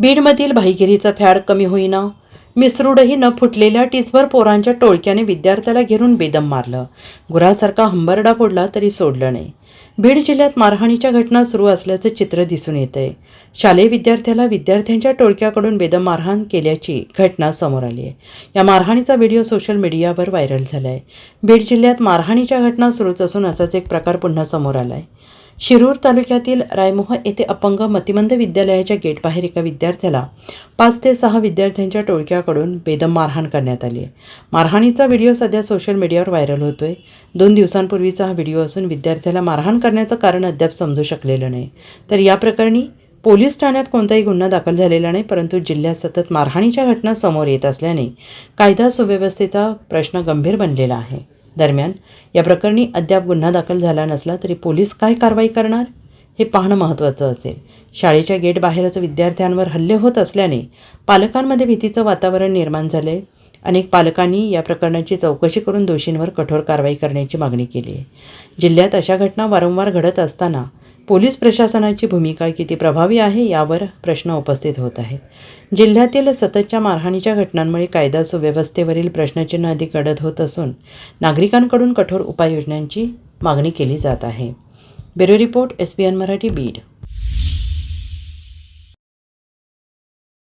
बीडमधील भाईगिरीचा fad कमी होईना. मिसरूडही न फुटलेल्या टीचवर पोरांच्या टोळक्याने विद्यार्थ्याला घेरून बेदम मारलं. गुरासारखा हंबरडा फोडला तरी सोडलं नाही. बीड जिल्ह्यात मारहाणीच्या घटना सुरू असल्याचं चित्र दिसून येत आहे शालेय विद्यार्थ्याला विद्यार्थ्यांच्या टोळक्याकडून बेदम मारहाण केल्याची घटना समोर आली आहे. या मारहाणीचा व्हिडिओ सोशल मीडियावर व्हायरल झाला आहे बीड जिल्ह्यात मारहाणीच्या घटना सुरूच असून असाच एक प्रकार पुन्हा समोर आला आहे शिरूर तालुक्यातील रायमोह येथे अपंग मतिमंद विद्यालयाच्या गेटबाहेर एका विद्यार्थ्याला पाच ते सहा विद्यार्थ्यांच्या टोळक्याकडून बेदम मारहाण करण्यात आली आहे. मारहाणीचा व्हिडिओ सध्या सोशल मीडियावर व्हायरल होतोय. दोन दिवसांपूर्वीचा हा व्हिडिओ असून विद्यार्थ्याला मारहाण करण्याचं कारण अद्याप समजू शकलेलं नाही. तर या प्रकरणी पोलीस ठाण्यात कोणताही गुन्हा दाखल झालेला नाही परंतु जिल्ह्यात सतत मारहाणीच्या घटना समोर येत असल्याने कायदा सुव्यवस्थेचा प्रश्न गंभीर बनलेला आहे. दरम्यान या प्रकरणी अद्याप गुन्हा दाखल झाला नसला तरी पोलीस काय कारवाई करणार? हे पाहणं महत्त्वाचं असेल. शाळेच्या गेटबाहेरच विद्यार्थ्यांवर हल्ले होत असल्याने पालकांमध्ये भीतीचं वातावरण निर्माण झाले अनेक पालकांनी या प्रकरणाची चौकशी करून दोषींवर कठोर कारवाई करण्याची मागणी केली आहे. जिल्ह्यात अशा घटना वारंवार घडत असताना पोलीस प्रशासनाची भूमिका किती प्रभावी आहे यावर प्रश्न उपस्थित होत आहेत. जिल्ह्यातील सततच्या मारहाणीच्या घटनांमुळे कायदा सुव्यवस्थेवरील प्रश्नचिन्ह अधिक अडत होत असून नागरिकांकडून कठोर उपाययोजनांची मागणी केली जात आहे. Bureau report S P N Marathi Beed.